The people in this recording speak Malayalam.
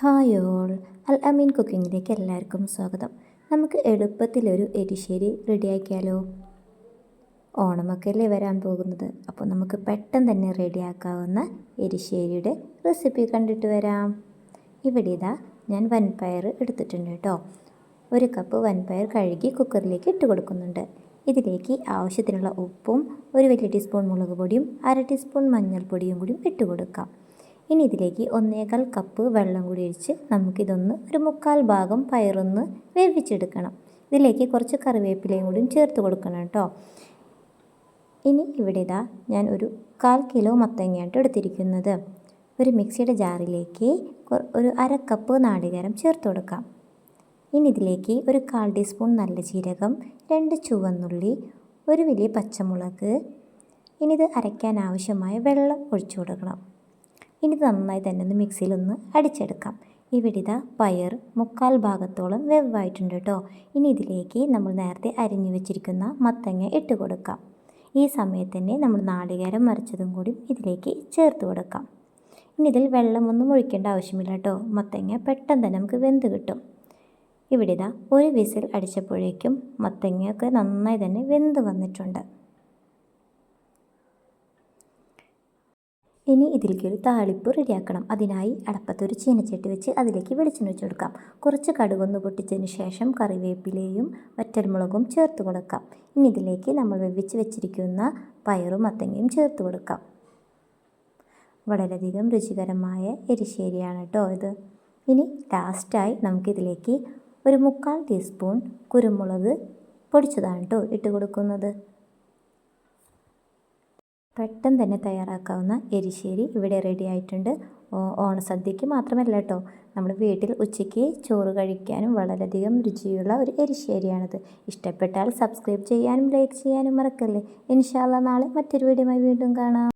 Hi all. അൽ അമീൻ കുക്കിങ്ങിലേക്ക് എല്ലാവർക്കും സ്വാഗതം. നമുക്ക് എളുപ്പത്തിലൊരു എരിശ്ശേരി റെഡിയാക്കിയാലോ? ഓണമൊക്കെ അല്ലേ വരാൻ പോകുന്നത്. അപ്പോൾ നമുക്ക് പെട്ടെന്ന് തന്നെ റെഡിയാക്കാവുന്ന എരിശ്ശേരിയുടെ റെസിപ്പി കണ്ടിട്ട് വരാം. ഇവിടെ ഇതാ ഞാൻ വൻപയർ എടുത്തിട്ടുണ്ട് കേട്ടോ. ഒരു കപ്പ് വൻപയർ കഴുകി കുക്കറിലേക്ക് ഇട്ട് കൊടുക്കുന്നുണ്ട്. ഇതിലേക്ക് ആവശ്യത്തിനുള്ള ഉപ്പും ഒരു വലിയ ടീസ്പൂൺ മുളക് പൊടിയും അര ടീസ്പൂൺ മഞ്ഞൾപ്പൊടിയും കൂടി ഇട്ട് കൊടുക്കാം. ഇനി ഇതിലേക്ക് ഒന്നേകാൽ കപ്പ് വെള്ളം കൂടി ഒഴിച്ച് നമുക്കിതൊന്ന് ഒരു മുക്കാൽ ഭാഗം പയറൊന്ന് വേവിച്ചെടുക്കണം. ഇതിലേക്ക് കുറച്ച് കറിവേപ്പിലയും കൂടിയും ചേർത്ത് കൊടുക്കണം കേട്ടോ. ഇനി ഇവിടെ ഇതാ ഞാൻ ഒരു കാൽ കിലോ മത്തങ്ങയായിട്ട് എടുത്തിരിക്കുന്നത്. ഒരു മിക്സിയുടെ ജാറിലേക്ക് ഒരു അര കപ്പ് നാളികേരം ചേർത്ത് കൊടുക്കാം. ഇനി ഇതിലേക്ക് ഒരു കാൽ ടീസ്പൂൺ നല്ല ജീരകം രണ്ട് ചുവന്നുള്ളി ഒരു വലിയ പച്ചമുളക് ഇനി ഇത് അരയ്ക്കാൻ ആവശ്യമായ വെള്ളം ഒഴിച്ചു കൊടുക്കണം. ഇനി നന്നായി തന്നെ ഒന്ന് മിക്സിയിലൊന്ന് അടിച്ചെടുക്കാം. ഇവിടെ ഇതാ പയർ മുക്കാൽ ഭാഗത്തോളം വെവായിട്ടുണ്ട് കേട്ടോ ഇനി ഇതിലേക്ക് നമ്മൾ നേരത്തെ അരിഞ്ഞു വെച്ചിരിക്കുന്ന മത്തങ്ങ ഇട്ട് കൊടുക്കാം. ഈ സമയത്ത് തന്നെ നമ്മൾ നാളികേരം മറിച്ചതും കൂടി ഇതിലേക്ക് ചേർത്ത് കൊടുക്കാം. ഇനി ഇതിൽ വെള്ളമൊന്നും ഒഴിക്കേണ്ട ആവശ്യമില്ല കേട്ടോ മത്തങ്ങ പെട്ടെന്ന് തന്നെ നമുക്ക് വെന്ത് കിട്ടും. ഇവിടെ ഇതാ ഒരു വിസിൽ അടിച്ചപ്പോഴേക്കും മത്തങ്ങയൊക്കെ നന്നായി തന്നെ വെന്ത് വന്നിട്ടുണ്ട്. ഇനി ഇതിലേക്ക് ഒരു താളിപ്പ് റെഡിയാക്കണം. അതിനായി അടപ്പത്തൊരു ചീനച്ചട്ടി വെച്ച് അതിലേക്ക് വെളിച്ചെണ്ണ വെച്ച് കൊടുക്കാം. കുറച്ച് കടുകൊന്ന് പൊട്ടിച്ചതിന് ശേഷം കറിവേപ്പിലയും വറ്റൽമുളകും ചേർത്ത് കൊടുക്കാം. ഇനി ഇതിലേക്ക് നമ്മൾ വെവിച്ച് വെച്ചിരിക്കുന്ന പയറും മത്തങ്ങയും ചേർത്ത് കൊടുക്കാം. വളരെയധികം രുചികരമായ എരിശ്ശേരിയാണ് കേട്ടോ ഇത്. ഇനി ലാസ്റ്റായി നമുക്കിതിലേക്ക് ഒരു മുക്കാൽ ടീസ്പൂൺ കുരുമുളക് പൊടിച്ചതാണ് കേട്ടോ ഇട്ട് കൊടുക്കുന്നത്. പെട്ടെന്ന് തന്നെ തയ്യാറാക്കാവുന്ന എരിശ്ശേരി ഇവിടെ റെഡി ആയിട്ടുണ്ട്. ഓണസദ്യക്ക് മാത്രമല്ല കേട്ടോ നമ്മൾ വീട്ടിൽ ഉച്ചയ്ക്ക് ചോറ് കഴിക്കാനും വളരെയധികം രുചിയുള്ള ഒരു എരിശ്ശേരിയാണിത്. ഇഷ്ടപ്പെട്ടാൽ സബ്സ്ക്രൈബ് ചെയ്യാനും ലൈക്ക് ചെയ്യാനും മറക്കല്ലേ. ഇൻഷാല്ല നാളെ മറ്റൊരു വീഡിയോയുമായി വീണ്ടും കാണാം.